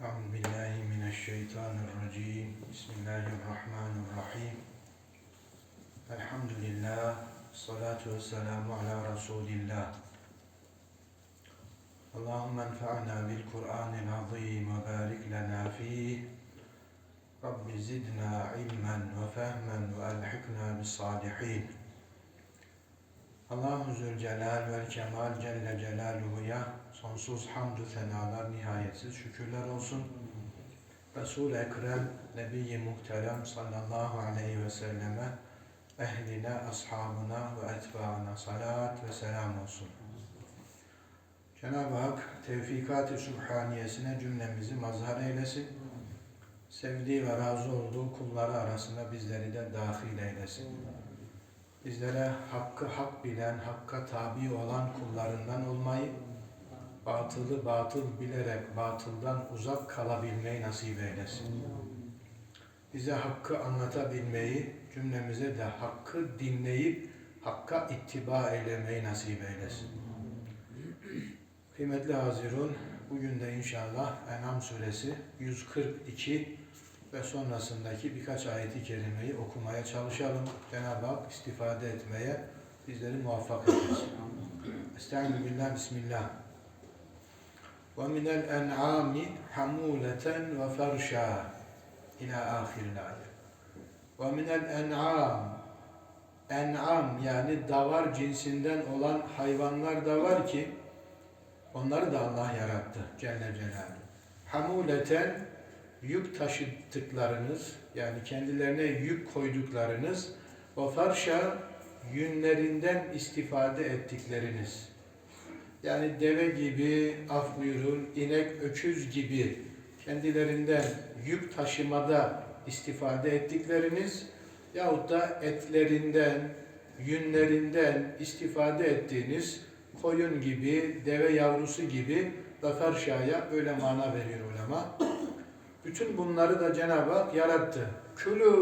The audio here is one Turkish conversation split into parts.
أعوذ بالله من الشيطان الرجيم. بسم الله الرحمن الرحيم. الحمد لله الصلاة والسلام على رسول الله. اللهم انفعنا بالقرآن العظيم وبارك لنا فيه. رب زدنا علما وفهما وألحقنا بالصالحين. Allahu Zülcelal ve Kemal Celle Celaluhu'ya sonsuz hamdü senalar, nihayetsiz şükürler olsun. Resul-i Ekrem, Nebi-i Muhterem sallallahu aleyhi ve selleme, ehline, ashabına ve etbaına salat ve selam olsun. Cenab-ı Hak tevfikat-ı sübhaniyesine cümlemizi mazhar eylesin. Sevdiği ve razı olduğu kulları arasında bizleri de dahil eylesin bizlere hakkı hak bilen, hakka tabi olan kullarından olmayı, batılı batıl bilerek batıldan uzak kalabilmeyi nasip eylesin. Bize hakkı anlatabilmeyi, cümlemize de hakkı dinleyip hakka ittiba eylemeyi nasip eylesin. Kıymetli Hazirun, bugün de inşallah En'am suresi 142 ve sonrasındaki birkaç ayeti kerimeyi okumaya çalışalım. Cenab-ı Hak istifade etmeye bizleri muvaffak eylesin. Estaizu billah, bismillah. وَمِنَ الْاَنْعَامِ حَمُولَةً وَفَرْشًا İlâ ahiril ayet. وَمِنَ الْاَنْعَامِ En'am yani davar cinsinden olan hayvanlar da var ki onları da Allah yarattı Celle Celaluhu. Hamuleten yük taşıttıklarınız yani kendilerine yük koyduklarınız o farşa yünlerinden istifade ettikleriniz yani deve gibi af buyurun inek öküz gibi kendilerinden yük taşımada istifade ettikleriniz yahut da etlerinden yünlerinden istifade ettiğiniz koyun gibi, deve yavrusu gibi ve farşaya öyle mana veriyor ulema. Bütün bunları da Cenab-ı Hak yarattı. Külü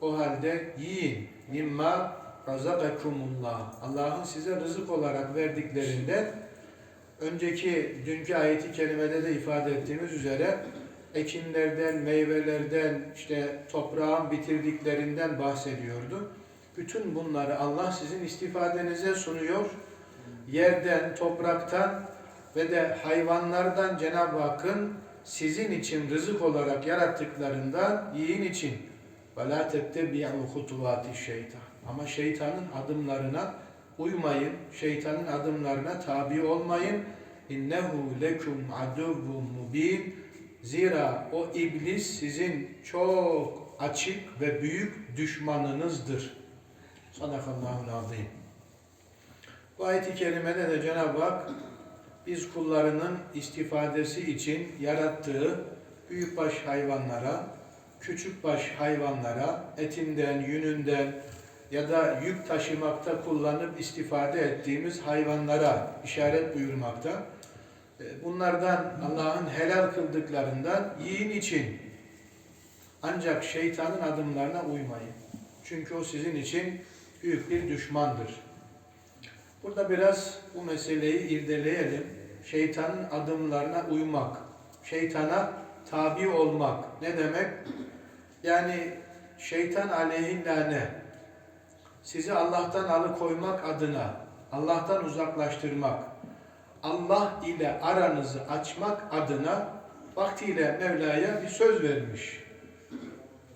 o halde yiyin. Mimma razakakumullah. Allah'ın size rızık olarak verdiklerinden önceki dünkü ayeti kerimede de ifade ettiğimiz üzere ekinlerden, meyvelerden, işte toprağın bitirdiklerinden bahsediyordu. Bütün bunları Allah sizin istifadenize sunuyor. Yerden, topraktan ve de hayvanlardan Cenab-ı Hakk'ın sizin için rızık olarak yarattıklarından yiyin için. وَلَا تَتَّبِعُوا خُطُوَاتِ şeytan. Ama şeytanın adımlarına uymayın. Şeytanın adımlarına tabi olmayın. İnnehu lekum aduvvun mubin. Zira o iblis sizin çok açık ve büyük düşmanınızdır. Sadakallahu azim. Bu ayet-i kerimede de Cenab-ı Hak biz kullarının istifadesi için yarattığı büyükbaş hayvanlara, küçükbaş hayvanlara, etinden, yününden ya da yük taşımakta kullanıp istifade ettiğimiz hayvanlara işaret buyurmakta. E, bunlardan Allah'ın helal kıldıklarından yiyin için. Ancak şeytanın adımlarına uymayın. Çünkü o sizin için büyük bir düşmandır. Burada biraz bu meseleyi irdeleyelim. Şeytanın adımlarına uymak, şeytana tabi olmak ne demek? Yani şeytan aleyhillâne sizi Allah'tan alıkoymak adına, Allah'tan uzaklaştırmak, Allah ile aranızı açmak adına vaktiyle Mevla'ya bir söz vermiş.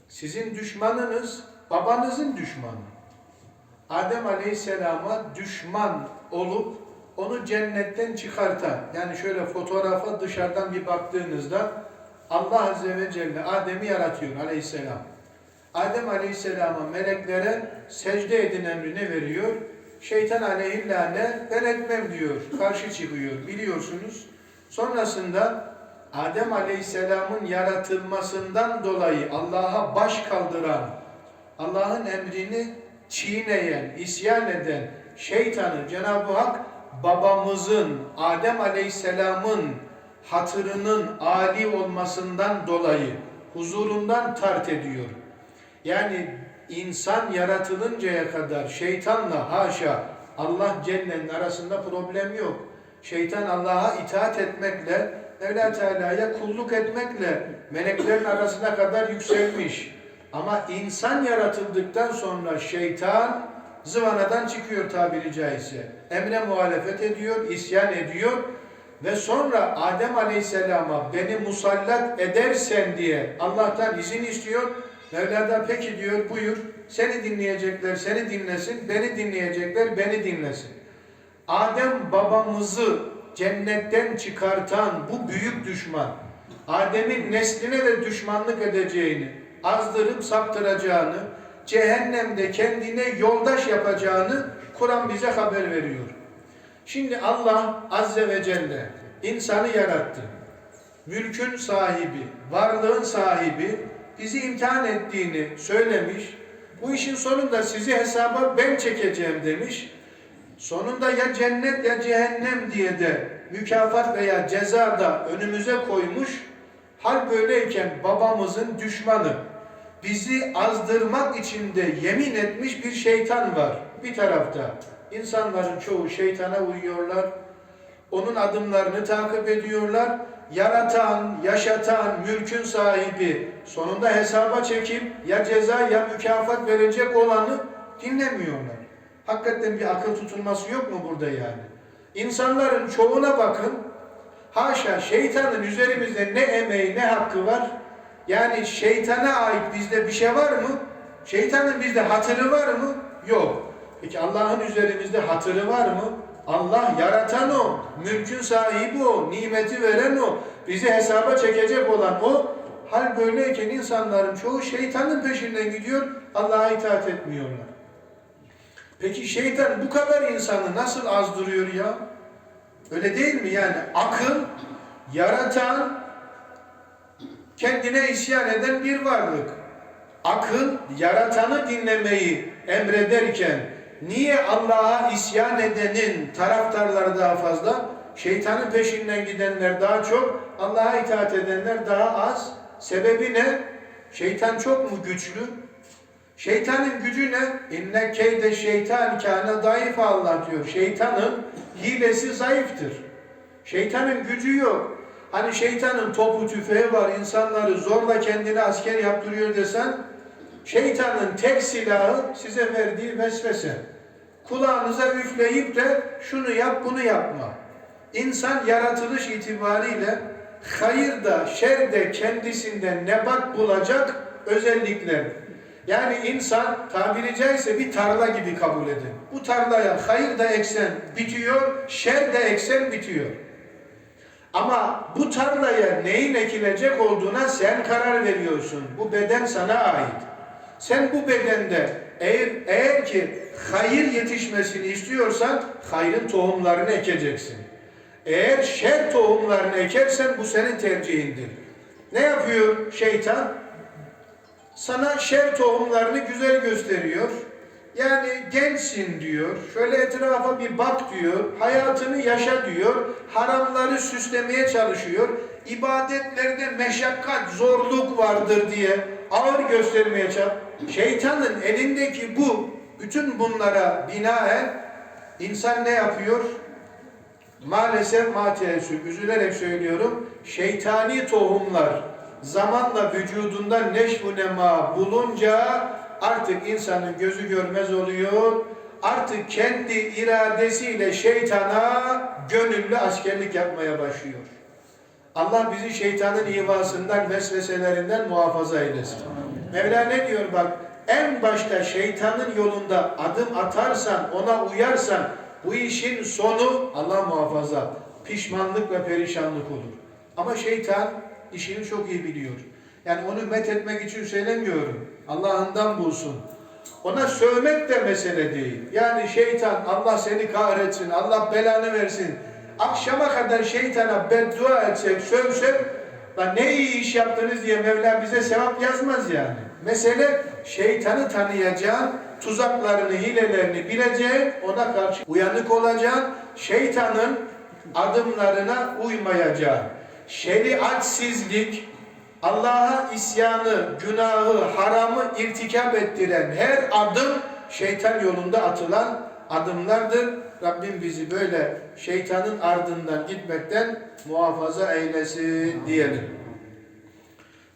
Sizin düşmanınız babanızın düşmanı. Adem Aleyhisselam'a düşman olup onu cennetten çıkartan, yani şöyle fotoğrafa dışarıdan bir baktığınızda Allah Azze ve Celle Adem'i yaratıyor Aleyhisselam. Adem Aleyhisselam'a meleklere secde edin emrini veriyor. Şeytan aleyhillâne ben etmem diyor. Karşı çıkıyor biliyorsunuz. Sonrasında Adem Aleyhisselam'ın yaratılmasından dolayı Allah'a baş kaldıran, Allah'ın emrini çiğneyen, isyan eden şeytanı Cenab-ı Hak babamızın, Adem Aleyhisselam'ın hatırının âli olmasından dolayı huzurundan tart ediyor. Yani insan yaratılıncaya kadar şeytanla haşa Allah Celle'nin arasında problem yok. Şeytan Allah'a itaat etmekle, Mevla Teala'ya kulluk etmekle meleklerin arasına kadar yükselmiş. Ama insan yaratıldıktan sonra şeytan zıvanadan çıkıyor tabiri caizse. Emre muhalefet ediyor, isyan ediyor ve sonra Adem Aleyhisselam'a beni musallat edersen diye Allah'tan izin istiyor. Mevla'dan peki diyor buyur seni dinleyecekler seni dinlesin, beni dinleyecekler beni dinlesin. Adem babamızı cennetten çıkartan bu büyük düşman, Adem'in nesline de düşmanlık edeceğini, azdırıp saptıracağını, cehennemde kendine yoldaş yapacağını Kur'an bize haber veriyor. Şimdi Allah Azze ve Celle insanı yarattı. Mülkün sahibi, varlığın sahibi bizi imtihan ettiğini söylemiş. Bu işin sonunda sizi hesaba ben çekeceğim demiş. Sonunda ya cennet ya cehennem diye de mükafat veya ceza da önümüze koymuş. Hal böyleyken babamızın düşmanı, bizi azdırmak için de yemin etmiş bir şeytan var bir tarafta. İnsanların çoğu şeytana uyuyorlar. Onun adımlarını takip ediyorlar. Yaratan, yaşatan, mülkün sahibi sonunda hesaba çekip ya ceza ya mükafat verecek olanı dinlemiyorlar. Hakikaten bir akıl tutulması yok mu burada yani? İnsanların çoğuna bakın. Haşa şeytanın üzerimizde ne emeği ne hakkı var? Yani şeytana ait bizde bir şey var mı? Şeytanın bizde hatırı var mı? Yok. Peki Allah'ın üzerimizde hatırı var mı? Allah yaratan o, mülkün sahibi o, nimeti veren o, bizi hesaba çekecek olan o. Hal böyleyken insanların çoğu şeytanın peşinden gidiyor, Allah'a itaat etmiyorlar. Peki şeytan bu kadar insanı nasıl azdırıyor ya? Öyle değil mi yani? Akıl, yaratan, kendine isyan eden bir varlık. Akıl, yaratanı dinlemeyi emrederken niye Allah'a isyan edenin taraftarları daha fazla, şeytanın peşinden gidenler daha çok, Allah'a itaat edenler daha az? Sebebi ne? Şeytan çok mu güçlü? Şeytanın gücü ne? İnne keyde şeytan kâne zayıf Allah diyor. Şeytanın hilesi zayıftır. Şeytanın gücü yok. Hani şeytanın topu tüfeği var, insanları zorla kendine asker yaptırıyor desen, şeytanın tek silahı size verdiği vesvese. Kulağınıza üfleyip de şunu yap, bunu yapma. İnsan yaratılış itibariyle hayırda, şerde kendisinden nebat bulacak özellikler. Yani insan tabiri caizse bir tarla gibi kabul edin. Bu tarlaya hayır da eksen bitiyor, şer de eksen bitiyor. Ama bu tarlaya neyin ekilecek olduğuna sen karar veriyorsun. Bu beden sana ait. Sen bu bedende eğer, eğer ki hayır yetişmesini istiyorsan hayrın tohumlarını ekeceksin. Eğer şer tohumlarını ekersen bu senin tercihindir. Ne yapıyor şeytan? Sana şer tohumlarını güzel gösteriyor. Yani gençsin diyor. Şöyle etrafa bir bak diyor. Hayatını yaşa diyor. Haramları süslemeye çalışıyor. İbadetlerde meşakkat, zorluk vardır diye ağır göstermeye çalışıyor. Şeytanın elindeki bu, bütün bunlara binaen insan ne yapıyor? Maalesef mateessüf, üzülerek söylüyorum, şeytani tohumlar zamanla vücudunda neşvu nema bulunca artık insanın gözü görmez oluyor. Artık kendi iradesiyle şeytana gönüllü askerlik yapmaya başlıyor. Allah bizi şeytanın ivasından, vesveselerinden muhafaza eylesin. Mevla ne diyor bak, en başta şeytanın yolunda adım atarsan, ona uyarsan, bu işin sonu Allah muhafaza, pişmanlık ve perişanlık olur. Ama şeytan işini çok iyi biliyor. Yani onu met etmek için söylemiyorum. Allah'ından bulsun. Ona sövmek de mesele değil. Yani şeytan Allah seni kahretsin, Allah belanı versin. Akşama kadar şeytana beddua etsek, sövsek, ne iyi iş yaptınız diye Mevla bize sevap yazmaz yani. Mesele şeytanı tanıyacaksın, tuzaklarını, hilelerini bileceksin, ona karşı uyanık olacaksın, şeytanın adımlarına uymayacaksın. Şeriatsizlik, Allah'a isyanı, günahı, haramı irtikap ettiren her adım şeytan yolunda atılan adımlardır. Rabbim bizi böyle şeytanın ardından gitmekten muhafaza eylesin diyelim.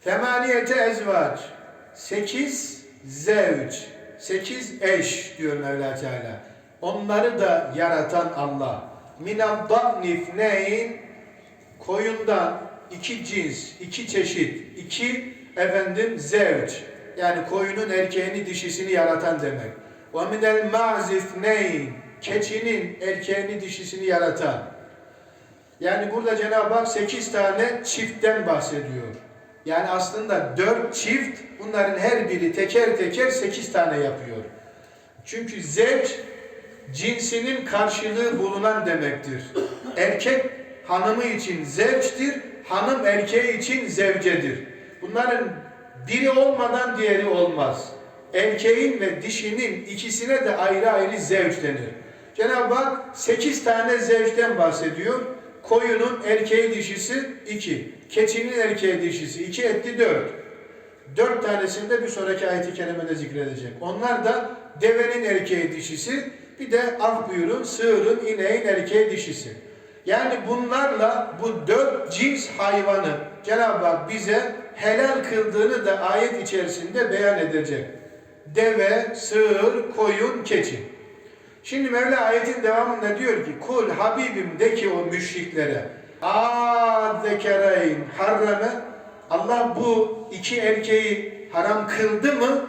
Femaniyete ezvaç. Sekiz zevç. Sekiz eş diyor Mevla Teala. Onları da yaratan Allah. Minal da'nif neyin? Koyundan iki cins, iki çeşit, iki efendim zevç. Yani koyunun erkeğini dişisini yaratan demek. Ve minel ma'zif neyin? Keçinin erkeğini dişisini yaratan. Yani burada Cenab-ı Hak 8 tane çiftten bahsediyor. Yani aslında 4 çift bunların her biri teker teker 8 tane yapıyor. Çünkü zevç cinsinin karşılığı bulunan demektir. Erkek hanımı için zevçtir, hanım erkeği için zevcedir. Bunların biri olmadan diğeri olmaz. Erkeğin ve dişinin ikisine de ayrı ayrı zevç denir. Cenab-ı Hak 8 tane zevçten bahsediyor. Koyunun erkeği dişisi 2, keçinin erkeği dişisi 2 etti 4. Dört tanesini de bir sonraki ayeti kerimede zikredecek. Onlar da devenin erkeği dişisi, bir de af buyurun sığırın, ineğin erkeği dişisi. Yani bunlarla bu dört cins hayvanı Cenab-ı Hak bize helal kıldığını da ayet içerisinde beyan edecek. Deve, sığır, koyun, keçi. Şimdi Mevla ayetin devamında diyor ki kul Habibim de ki o müşriklere a zekereyn harrame Allah bu iki erkeği haram kıldı mı?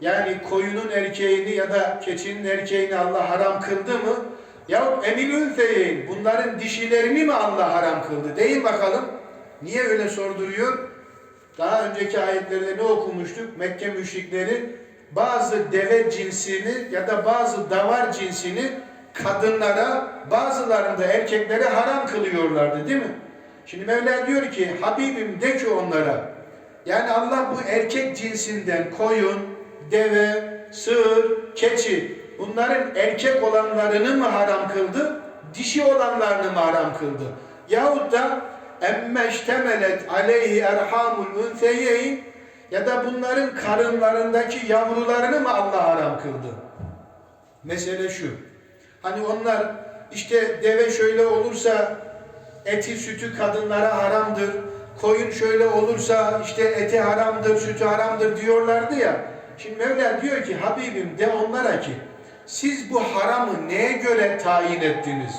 Yani koyunun erkeğini ya da keçinin erkeğini Allah haram kıldı mı? Ya emil ünseyin bunların dişilerini mi Allah haram kıldı? Deyin bakalım. Niye öyle sorduruyor? Daha önceki ayetlerde ne okumuştuk? Mekke müşrikleri bazı deve cinsini ya da bazı davar cinsini kadınlara, bazılarında erkeklere haram kılıyorlardı değil mi? Şimdi Mevla diyor ki Habibim de ki onlara yani Allah bu erkek cinsinden koyun, deve, sığır, keçi bunların erkek olanlarını mı haram kıldı? Dişi olanlarını mı haram kıldı? Yahut da emmeştemelet aleyhi erhamul ünseyeyn ya da bunların karınlarındaki yavrularını mı Allah haram kıldı? Mesele şu. Hani onlar işte deve şöyle olursa eti sütü kadınlara haramdır. Koyun şöyle olursa işte eti haramdır, sütü haramdır diyorlardı ya. Şimdi Mevla diyor ki Habibim de onlara ki siz bu haramı neye göre tayin ettiniz?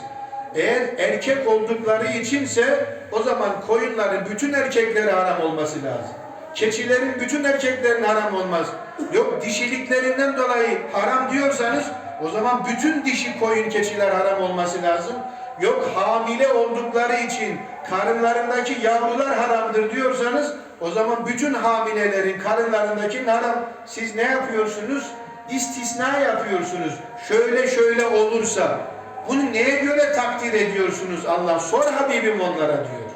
Eğer erkek oldukları içinse o zaman koyunların bütün erkekleri haram olması lazım. Keçilerin bütün erkeklerin haram olmaz. Yok dişiliklerinden dolayı haram diyorsanız o zaman bütün dişi koyun keçiler haram olması lazım. Yok hamile oldukları için karınlarındaki yavrular haramdır diyorsanız o zaman bütün hamilelerin karınlarındaki haram. Siz ne yapıyorsunuz? İstisna yapıyorsunuz. Şöyle şöyle olursa bunu neye göre takdir ediyorsunuz Allah? Sor Habibim onlara diyor.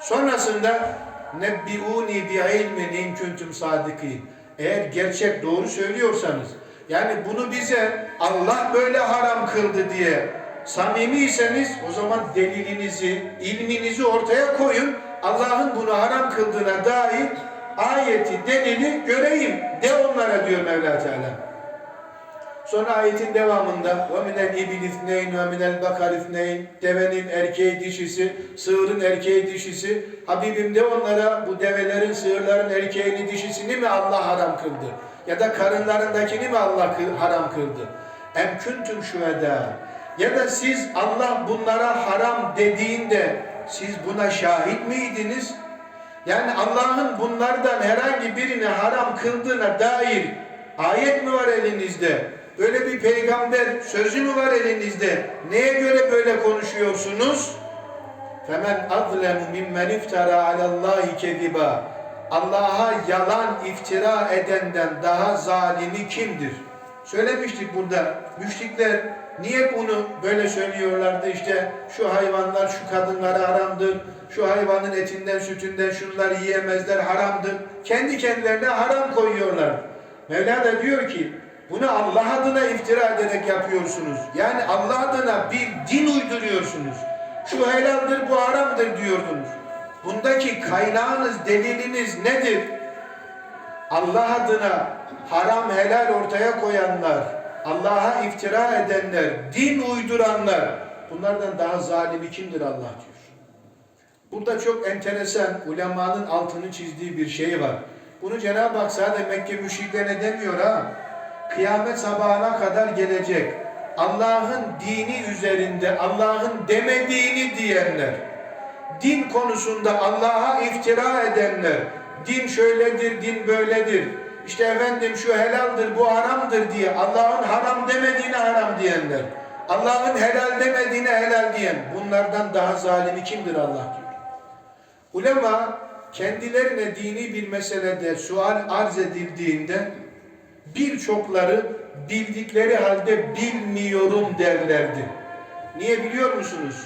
Sonrasında nebbiuni bi ilmin in kuntum sadikin. Eğer gerçek doğru söylüyorsanız yani bunu bize Allah böyle haram kıldı diye samimiyseniz o zaman delilinizi, ilminizi ortaya koyun. Allah'ın bunu haram kıldığına dair ayeti, delili göreyim de onlara diyor Mevla Teala. Sonra ayetin devamında ibil ithneyn ve minel bakar ithneyn devenin erkeği dişisi, sığırın erkeği dişisi. Habibim de onlara bu develerin, sığırların erkeğini dişisini mi Allah haram kıldı? Ya da karınlarındakini mi Allah haram kıldı? Em kuntum şühedâ. Ya da siz Allah bunlara haram dediğinde siz buna şahit miydiniz? Yani Allah'ın bunlardan herhangi birini haram kıldığına dair ayet mi var elinizde? Böyle bir peygamber sözü mü var elinizde? Neye göre böyle konuşuyorsunuz? Femen azlemu mimmen iftara alallahi kediba. Allah'a yalan iftira edenden daha zalimi kimdir? Söylemiştik burada. Müşrikler niye bunu böyle söylüyorlardı? İşte şu hayvanlar şu kadınlara haramdır. Şu hayvanın etinden, sütünden şunlar yiyemezler, haramdır. Kendi kendilerine haram koyuyorlar. Mevla da diyor ki bunu Allah adına iftira ederek yapıyorsunuz. Yani Allah adına bir din uyduruyorsunuz. Şu helaldir, bu haramdır diyordunuz. Bundaki kaynağınız, deliliniz nedir? Allah adına haram helal ortaya koyanlar, Allah'a iftira edenler, din uyduranlar, bunlardan daha zalimi kimdir Allah diyor. Burada çok enteresan ulemanın altını çizdiği bir şey var. Bunu Cenab-ı Hak sadece Mekke müşriklerine demiyor ha. Kıyamet sabahına kadar gelecek. Allah'ın dini üzerinde Allah'ın demediğini diyenler, din konusunda Allah'a iftira edenler, din şöyledir, din böyledir, işte efendim şu helaldir, bu haramdır diye Allah'ın haram demediğine haram diyenler, Allah'ın helal demediğine helal diyen, bunlardan daha zalimi kimdir Allah diyor. Ulema kendilerine dini bir meselede sual arz edildiğinde birçokları bildikleri halde bilmiyorum derlerdi. Niye biliyor musunuz?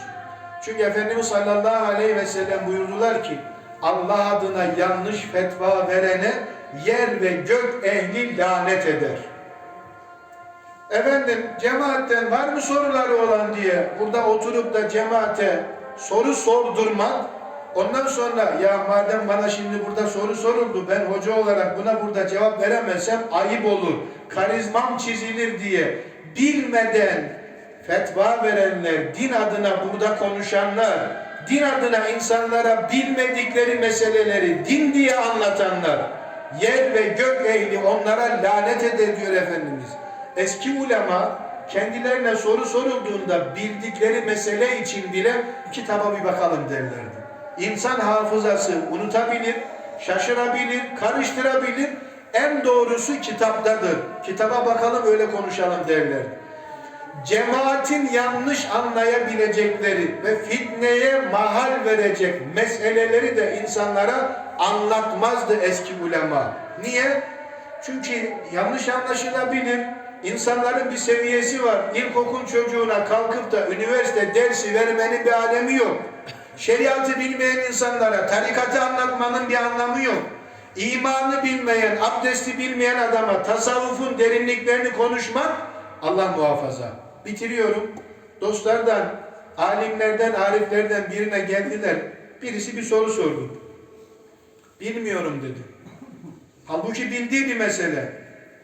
Çünkü Efendimiz sallallahu aleyhi ve sellem buyurdular ki Allah adına yanlış fetva verene yer ve gök ehli lanet eder. Efendim cemaatten var mı soruları olan diye burada oturup da cemaate soru sordurmak ondan sonra ya madem bana şimdi burada soru soruldu ben hoca olarak buna burada cevap veremezsem ayıp olur. Karizmam çizilir diye bilmeden fetva verenler, din adına burada konuşanlar, din adına insanlara bilmedikleri meseleleri din diye anlatanlar, yer ve gök ehli onlara lanet eder diyor Efendimiz. Eski ulema kendilerine soru sorulduğunda bildikleri mesele için bile kitaba bir bakalım derlerdi. İnsan hafızası unutabilir, şaşırabilir, karıştırabilir. En doğrusu kitaptadır. Kitaba bakalım öyle konuşalım derler. Cemaatin yanlış anlayabilecekleri ve fitneye mahal verecek meseleleri de insanlara anlatmazdı eski ulema. Niye? Çünkü yanlış anlaşılabilir. İnsanların bir seviyesi var. İlkokul çocuğuna kalkıp da üniversite dersi vermenin bir alemi yok. Şeriatı bilmeyen insanlara tarikatı anlatmanın bir anlamı yok. İmanı bilmeyen, abdesti bilmeyen adama tasavvufun derinliklerini konuşmak Allah muhafaza. Bitiriyorum. Dostlardan, alimlerden, ariflerden birine geldiler. Birisi bir soru sordu. Bilmiyorum dedi. Halbuki bildiği bir mesele.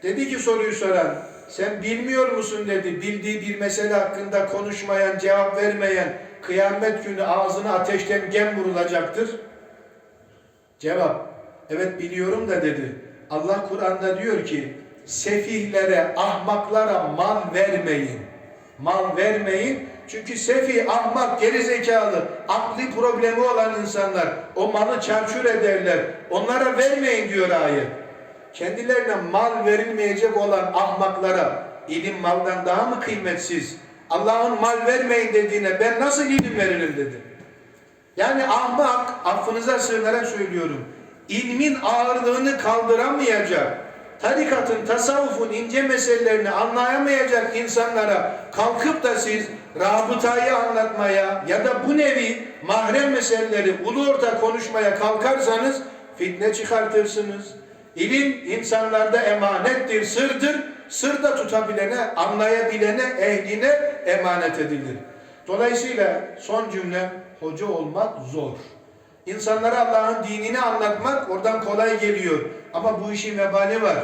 Dedi ki soruyu soran, sen bilmiyor musun dedi. Bildiği bir mesele hakkında konuşmayan, cevap vermeyen, kıyamet günü ağzına ateşten gem vurulacaktır. Cevap, evet biliyorum da dedi. Allah Kur'an'da diyor ki, sefihlere, ahmaklara mal vermeyin. Mal vermeyin. Çünkü sefi, ahmak, gerizekalı, akli problemi olan insanlar o malı çarçur ederler. Onlara vermeyin diyor ayet. Kendilerine mal verilmeyecek olan ahmaklara ilim maldan daha mı kıymetsiz? Allah'ın mal vermeyin dediğine ben nasıl ilim veririm dedi. Yani ahmak, affınıza sığınarak söylüyorum, ilmin ağırlığını kaldıramayacak, tarikatın, tasavvufun ince meselelerini anlayamayacak insanlara kalkıp da siz rabıtayı anlatmaya ya da bu nevi mahrem meseleleri ulu orta konuşmaya kalkarsanız fitne çıkartırsınız. İlim insanlarda emanettir, sırdır. Sırda tutabilene, anlayabilene, ehline emanet edilir. Dolayısıyla son cümlem hoca olmak zor. İnsanlara Allah'ın dinini anlatmak oradan kolay geliyor. Ama bu işin vebali var.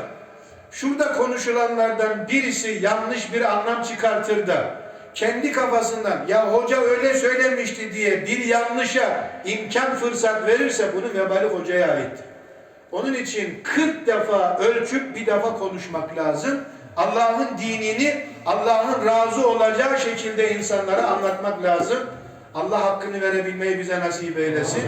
Şurada konuşulanlardan birisi yanlış bir anlam çıkartır da kendi kafasından ya hoca öyle söylemişti diye bir yanlışa imkan fırsat verirse bunun vebali hocaya aittir. Onun için 40 defa ölçüp bir defa konuşmak lazım. Allah'ın dinini Allah'ın razı olacağı şekilde insanlara anlatmak lazım. Allah hakkını verebilmeyi bize nasip eylesin.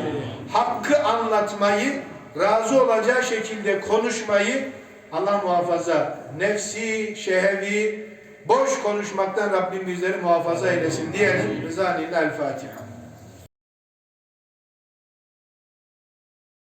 Hakkı anlatmayı, razı olacağı şekilde konuşmayı Allah muhafaza nefsi, şehevi, boş konuşmaktan Rabbim bizleri muhafaza eylesin diyelim. Rızanillah El Fatiha.